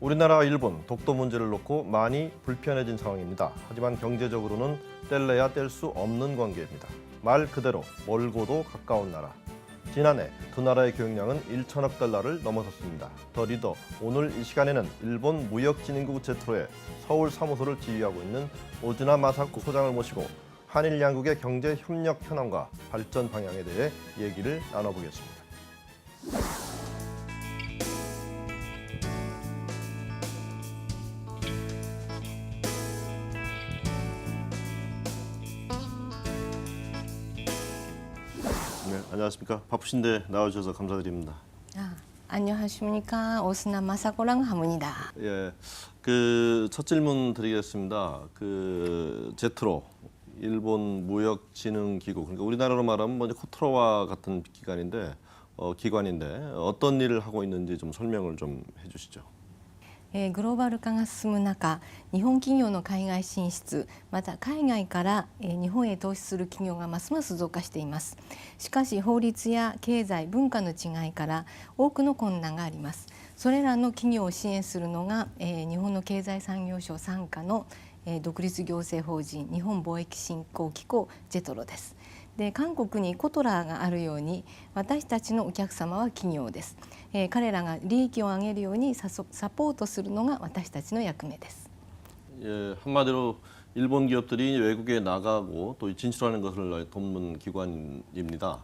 우리나라 일본 독도 문제를 놓고 많이 불편해진 상황입니다. 하지만 경제적으로는 뗄래야 뗄 수 없는 관계입니다. 말 그대로 멀고도 가까운 나라. 지난해 두 나라의 교역량은 1천억 달러를 넘어섰습니다. 더 리더 오늘 이 시간에는 일본 무역진흥국 제트로의 서울 사무소를 지휘하고 있는 오즈나 마사코 소장을 모시고 한일 양국의 경제 협력 현황과 발전 방향에 대해 얘기를 나눠보겠습니다. 안녕하십니까. 바쁘신데 나와주셔서 감사드립니다. 아, 안녕하십니까 오스나 마사코랑 하문이다. 예, 그 첫 질문 드리겠습니다. 그 제트로 일본 무역진흥기구 그러니까 우리나라로 말하면 먼저 코트로와 같은 기관인데 어, 기관인데 어떤 일을 하고 있는지 좀 설명을 좀 해주시죠. えーグローバル化が進む中日本企業の海外進出また海外から、えー日本へ投資する企業がますます増加しています。しかし法律や経済文化の違いから多くの困難があります。それらの企業を支援するのが、えー日本の経済産業省傘下の、えー独立行政法人日本貿易振興機構ジェトロです。で韓国にコトラがあるように私たちのお客様は企業です、えー彼らが利益を上げるようにサソサポートするのが私たちの役目です 예, 한마디로 일본 기업들이 외국에 나가고 또 진출하는 것을 돕는 기관입니다.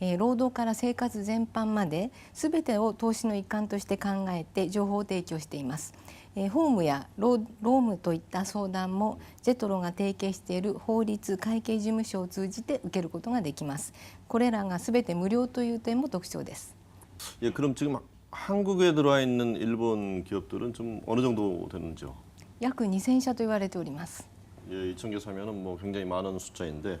えー労働から生活全般まで全てを投資の一環として考えて情報提供しています、えー法務や労労務といった相談もジェトロが提携している法律会計事務所を通じて受けることができますこれらが全て無料という点も特徴です 예, 그럼 지금 한국에 들어와 있는 일본 기업들은 좀 어느 정도 되는지요? 約2000社と言われております 예, 2천 개 사면은 뭐 굉장히 많은 숫자인데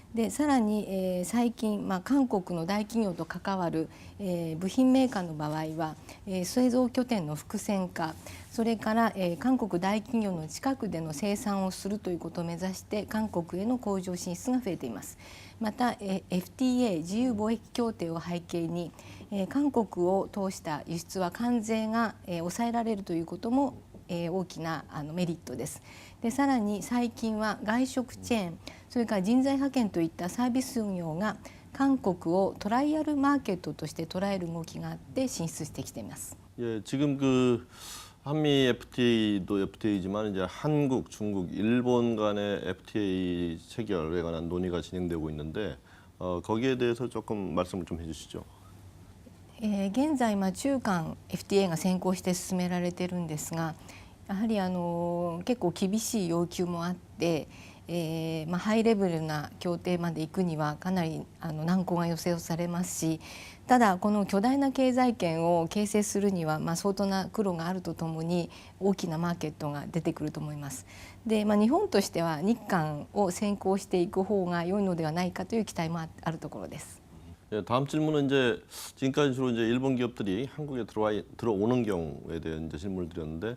でさらに、えー最近、まあ、韓国の大企業と関わる、えー部品メーカーの場合は、えー製造拠点の複線化それから、えー韓国大企業の近くでの生産をするということを目指して韓国への工場進出が増えています。また、えー FTA 自由貿易協定を背景に、えー韓国を通した輸出は関税が、えー抑えられるということも、えー大きなあのメリットです。でさらに最近は外食チェーンそれから人材派遣といったサービス業が韓国をトライアルマーケットとして捉える動きがあって進出してきています。 예, 지금 그 한미 FTA도 FTA지만 이제 한국, 중국, 일본 간의 FTA 체결에 관한 논의가 진행되고 있는데 어, 거기에 대해서 조금 말씀을 좀 해주시죠. えー現在、まあ、中間 FTA が先行して進められているんですが やはりあの結構厳しい要求もあって、えーまあ、ハイレベルな協定まで行くにはかなりあの難航が予想されますしただこの巨大な経済圏を形成するには、まあ、相当な苦労があるとともに大きなマーケットが出てくると思います。で、まあ、日本としては日韓を先行していく方が良いのではないかという期待もああるところです。 예, 다음 질문은 이제 지금까지 주로 이제 일본 기업들이 한국에 들어와 들어오는 경우에 대한 이제 질문을 드렸는데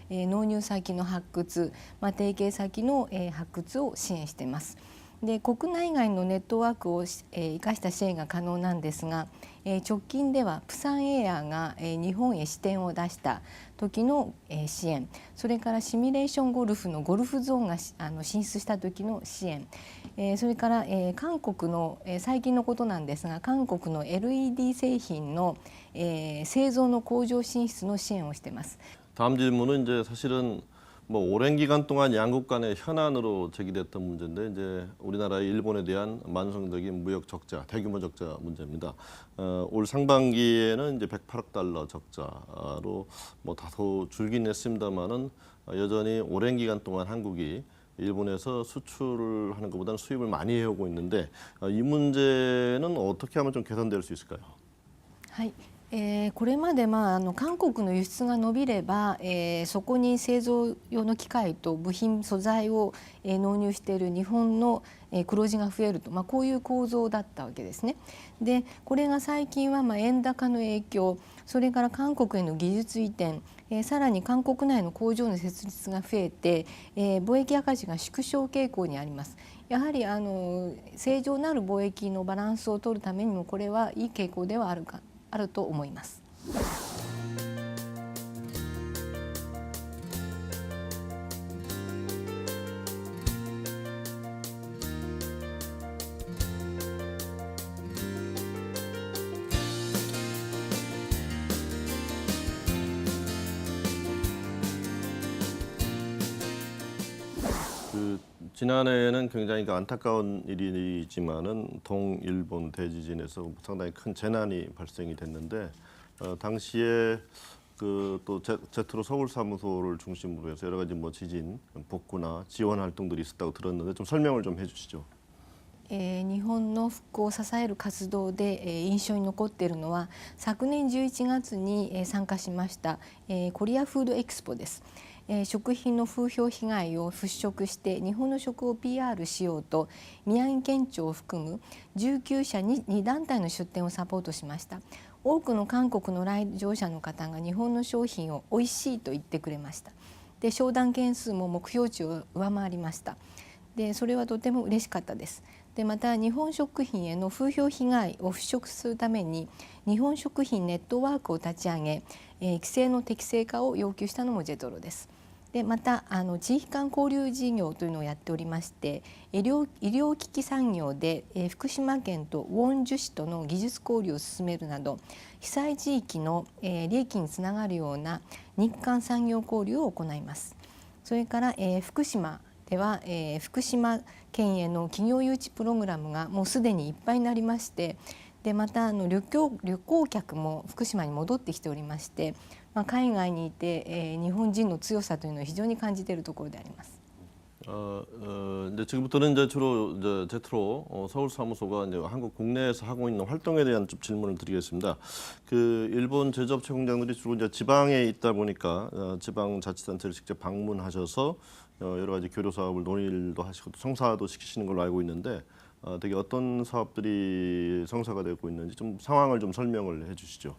えー納入先の発掘、まあ、提携先の、えー発掘を支援しています。で国内外のネットワークを、えー、生かした支援が可能なんですが、えー、直近ではプサンエアが、えー、日本へ支店を出した時の、えー、支援それからシミュレーションゴルフのゴルフゾーンがあの進出した時の支援、えー、それから、えー、韓国の、えー、最近のことなんですが韓国の LED 製品の、えー、製造の工場進出の支援をしています。 다음 질문은 이제 사실은 뭐 오랜 기간 동안 양국 간의 현안으로 제기됐던 문제인데 이제 우리나라의 일본에 대한 만성적인 무역 적자, 대규모 적자 문제입니다. 어, 올 상반기에는 이제 108억 달러 적자로 뭐 다소 줄긴 했습니다만은 여전히 오랜 기간 동안 한국이 일본에서 수출을 하는 것보다는 수입을 많이 해오고 있는데 어, 이 문제는 어떻게 하면 좀 개선될 수 있을까요? はいえーこれまで、まあ、あの韓国の輸出が伸びれば、えーそこに製造用の機械と部品素材を、えー納入している日本の、えー黒字が増えると、まあ、こういう構造だったわけですね。でこれが最近は、まあ、円高の影響それから韓国への技術移転、えーさらに韓国内の工場の設立が増えて、えー貿易赤字が縮小傾向にあります。やはりあの正常なる貿易のバランスを取るためにもこれはいい傾向ではあるかあると思います。 지난해에는 굉장히 그 안타까운 일이지만은 동일본 대지진에서 상당히 큰 재난이 발생이 됐는데 어, 당시에 그 또 제트로 서울 사무소를 중심으로 해서 여러 가지 뭐 지진 복구나 지원 활동들이 있었다고 들었는데 좀 설명을 좀 해주시죠. えー日本の復興を支える活動で、えー印象に残っているのは昨年11月に、えー参加しました、えーコリアフードエクスポです、 えー食品の風評被害を払拭して日本の食を PR しようと宮城県庁を含む19社に2団体の出展をサポートしました。多くの韓国の来場者の方が日本の商品を美味しいと言ってくれました。で商談件数も目標値を上回りました。でそれはとても嬉しかったです。でまた日本食品への風評被害を払拭するために日本食品ネットワークを立ち上げ、えー規制の適正化を要求したのもジェトロです。でまたあの地域間交流事業というのをやっておりまして医療医療機器産業で、えー福島県とウォンジュ市との技術交流を進めるなど被災地域の、えー利益につながるような日韓産業交流を行います。それから、えー福島では、えー福島県への企業誘致プログラムがもうすでにいっぱいになりましてでまたあの旅行旅行客も福島に戻ってきておりまして、まあ、海外にいて、えー日本人の強さというのを非常に感じているところであります。 어, 어, 이제 지금부터는 이제 주로 이제 제트로 어, 서울 사무소가 이제 한국 국내에서 하고 있는 활동에 대한 좀 질문을 드리겠습니다. 그 일본 제조업체 공장들이 주로 이제 지방에 있다 보니까 어, 지방 자치단체를 직접 방문하셔서 어, 여러 가지 교류 사업을 논의도 하시고 또 성사도 시키시는 걸로 알고 있는데 어, 되게 어떤 사업들이 성사가 되고 있는지 좀 상황을 좀 설명을 해주시죠.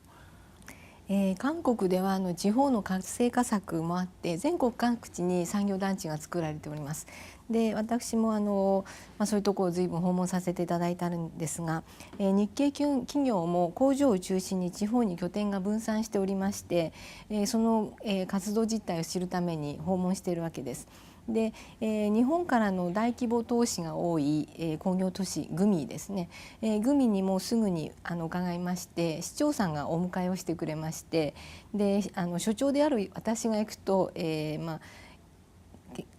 えー韓国ではあの地方の活性化策もあって全国各地に産業団地が作られております。で私もあの、まあ、そういうところを随分訪問させていただいたんですが、えー日系企企業も工場を中心に地方に拠点が分散しておりまして、えーその、えー活動実態を知るために訪問しているわけです。 で、えー日本からの大規模投資が多い、えー工業都市グミですね、えーグミにもすぐにあの伺いまして市長さんがお迎えをしてくれましてであの所長である私が行くと、えーまあ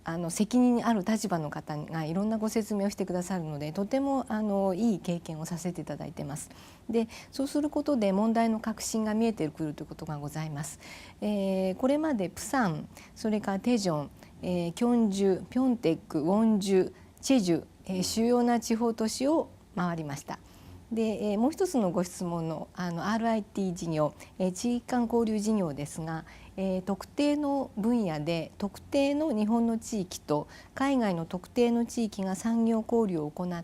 あの責任ある立場の方がいろんなご説明をしてくださるのでとてもあのいい経験をさせていただいてます。でそうすることで問題の革新が見えてくるということがございます。えーこれまでプサンそれからテジョン、えーキョンジュピョンテックウォンジュチェジュ、えー主要な地方都市を回りました。で、えーもう一つのご質問のあの RIT 事業、えー地域間交流事業ですが、えー特定の分野で特定の日本の地域と海外の特定の地域が産業交流を行っ、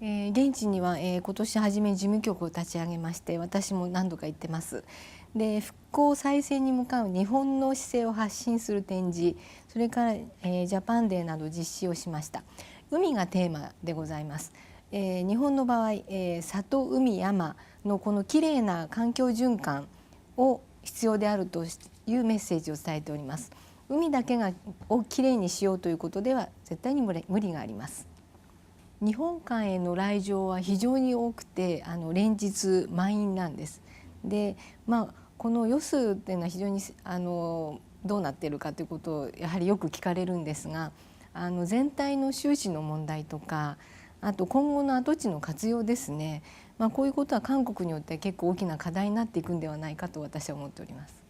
えー現地には、えー今年初め事務局を立ち上げまして私も何度か行ってます。で復興再生に向かう日本の姿勢を発信する展示それから、えージャパンデーなど実施をしました。海がテーマでございます、えー日本の場合、えー里海山のこのきれいな環境循環を必要であるというメッセージを伝えております。海だけがをきれいにしようということでは絶対に無理無理があります。日本館への来場は非常に多くてあの連日満員なんです。でまあこの予数っていうのは非常にあのどうなっているかということをやはりよく聞かれるんですがあの全体の収支の問題とかあと今後の跡地の活用ですね、まあ、こういうことは韓国によって結構大きな課題になっていくんではないかと私は思っております。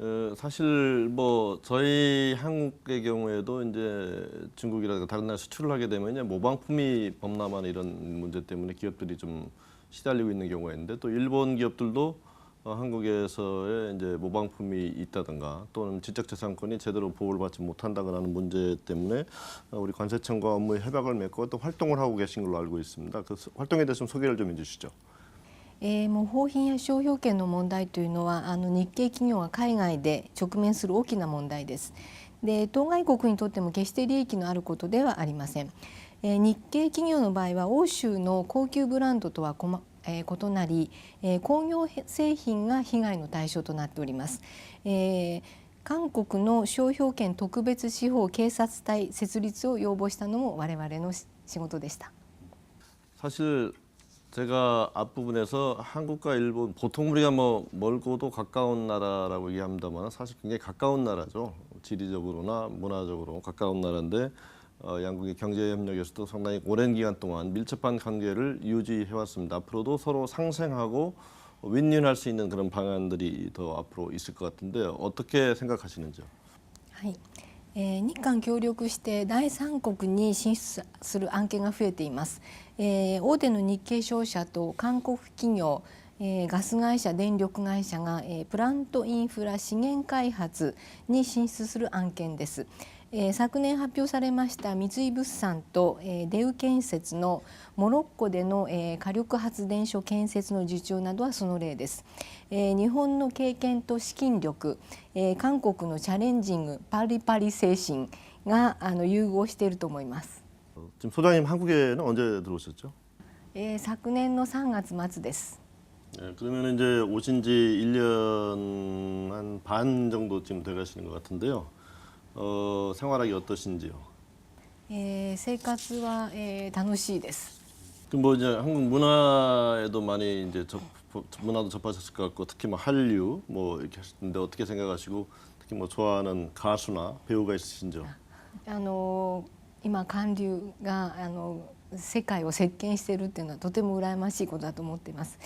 어, 사실 뭐 저희 한국의 경우에도 이제 중국이라든가 다른 나라 수출을 하게 되면 이제 모방품이 범람하는 이런 문제 때문에 기업들이 좀 시달리고 있는 경우가 있는데 또 일본 기업들도 어, 한국에서의 이제 모방품이 있다든가 또는 지적재산권이 제대로 보호를 받지 못한다거나 하는 문제 때문에 어, 우리 관세청과 업무의 협약을 맺고 또 활동을 하고 계신 걸로 알고 있습니다. 그 스- 활동에 대해서 좀 소개를 좀 해주시죠. えー、模倣品や商標権の問題というのはあの日系企業が海外で直面する大きな問題です。で当該国にとっても決して利益のあることではありません。えー日系企業の場合は欧州の高級ブランドとは、えー異なり、えー工業製品が被害の対象となっております。えー韓国の商標権特別司法警察隊設立を要望したのも我々の仕事でした。 사실 제가 앞부분에서 한국과 일본 보통 우리가 뭐 멀고도 가까운 나라라고 얘기합니다만 사실 굉장히 가까운 나라죠. 지리적으로나 문화적으로 가까운 나라인데 어, 양국의 경제 협력에서도 상당히 오랜 기간 동안 밀접한 관계를 유지해 왔습니다. 앞으로도 서로 상생하고 윈윈할 수 있는 그런 방안들이 더 앞으로 있을 것 같은데 어떻게 생각하시는지요? はい、えー日韓協力して第三国に進出する案件が増えています、 えー大手の日系商社と韓国企業えーガス会社電力会社が、えープラントインフラ資源開発に進出する案件です、えー昨年発表されました三井物産と、えーデウ建設のモロッコでの、えー火力発電所建設の受注などはその例です、えー日本の経験と資金力、えー韓国のチャレンジングパリパリ精神があの融合していると思います、 지금 소장님 한국에는 언제 들어오셨죠? 예, 昨年の3月 末です. 예, 그러면 이제 오신 지 1년 한 반 정도 지금 돼 가시는 것 같은데요. 어, 생활하기 어떠신지요? 예, 생활은 예, 楽しいです. 그뭐 이제 한국 문화에도 많이 이제 접, 문화도 접하셨을 것 같고 특히 뭐 한류 뭐 이렇게 하시는데 어떻게 생각하시고 특히 뭐 좋아하는 가수나 배우가 있으신지요? 아, 아, 今韓流があの世界を席巻しているっていうのはとても羨ましいことだと思っています。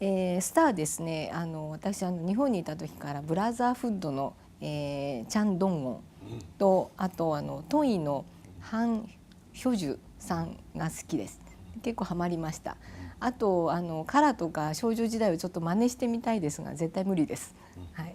えースターですね。あの私あの日本にいた時からブラザーフッドの、えーチャンドンゴンとあとあのトイのハンヒョジュさんが好きです。結構ハマりました。あとあのカラとか少女時代をちょっと真似してみたいですが絶対無理です。はい。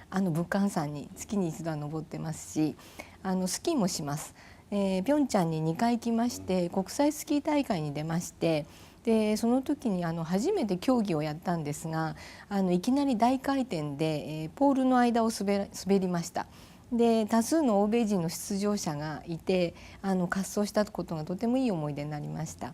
あの武漢山に月に一度は登ってますしあのスキーもします、えー、ピョンチャンに2回行きまして国際スキー大会に出ましてでその時にあの初めて競技をやったんですがあのいきなり大回転で、えーポールの間を滑滑りました。で多数の欧米人の出場者がいてあの滑走したことがとてもいい思い出になりました。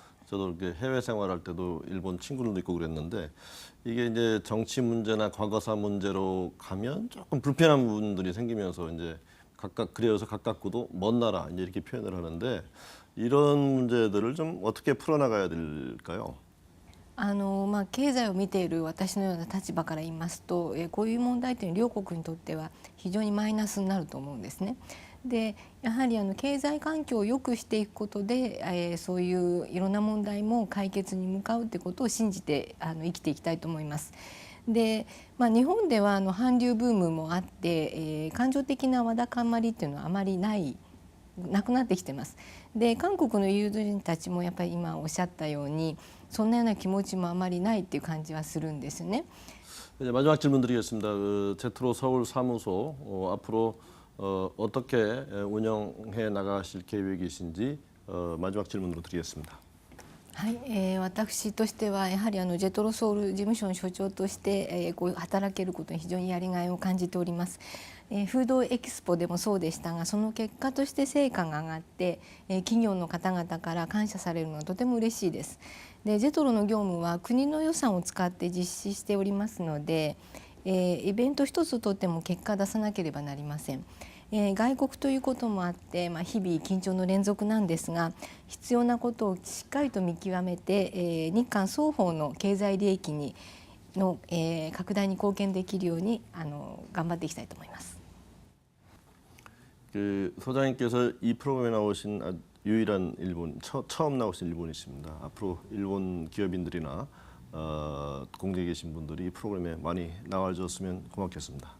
저도 이렇게 해외 생활할 때도 일본 친구들도 있고 그랬는데 이게 이제 정치 문제나 과거사 문제로 가면 조금 불편한 부분들이 생기면서 이제 각각 그래서 가깝고도 먼 나라 이제 이렇게 표현을 하는데 이런 문제들을 좀 어떻게 풀어나가야 될까요? あのまあ、経済を見ている私のような立場から言いますと、えーこういう問題というのは両国にとっては非常にマイナスになると思うんですね。 でやはりあの経済環境を良くしていくことで、えーそういういろんな問題も解決に向かうということを信じてあの生きていきたいと思います。で、まあ、日本ではあの韓流ブームもあって、えー感情的なわだかまりっていうのはあまりないなくなってきてます。で韓国の友人たちもやっぱり今おっしゃったようにそんなような気持ちもあまりないっていう感じはするんですよね。 이제 마지막 질문 드리겠습니다. 그 제트로 서울 사무소 어, 앞으로 어, 어떻게 운영해 나가실 계획이신지 어, 마지막 질문으로 드리겠습니다. はい、えー私としてはやはりあのジェトロソウル事務所の所長として、えーこう働けることに非常にやりがいを感じております、えーフードエキスポでもそうでしたがその結果として成果が上がって、えー企業の方々から感謝されるのはとても嬉しいですでジェトロの業務は国の予算を使って実施しておりますので、 えーイベント一つとっても結果出さなければなりませんえー外国ということもあって、まあ、日々緊張の連続なんですが必要なことをしっかりと見極めて、えー日韓双方の経済利益にの、えー拡大に貢献できるようにあの頑張っていきたいと思います。 그 소장님께서 이 프로그램에 나오신 아- 유일한 일본 처, 처음 나오신 일본이십니다. 앞으로 일본 기업인들이나 어, 공직에 계신 분들이 이 프로그램에 많이 나와주셨으면 고맙겠습니다.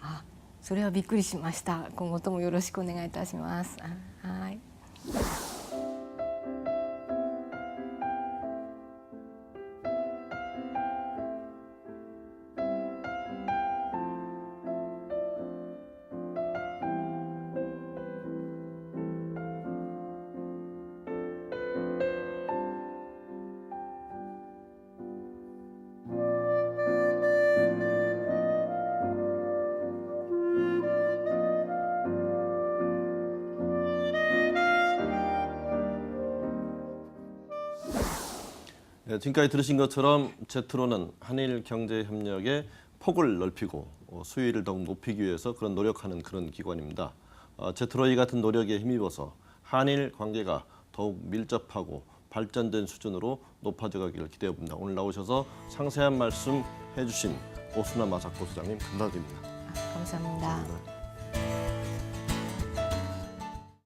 あそれはびっくりしました。今後ともよろしくお願いいたします。あはい。 네, 지금까지 들으신 것처럼 제트로는 한일 경제 협력의 폭을 넓히고 어, 수위를 더욱 높이기 위해서 그런 노력하는 그런 기관입니다. 어, 제트로 이 같은 노력에 힘입어서 한일 관계가 더욱 밀접하고 발전된 수준으로 높아져 가기를 기대해 봅니다. 오늘 나오셔서 상세한 말씀 해주신 오수나 마사코 소장님 감사드립니다. 감사합니다. 네.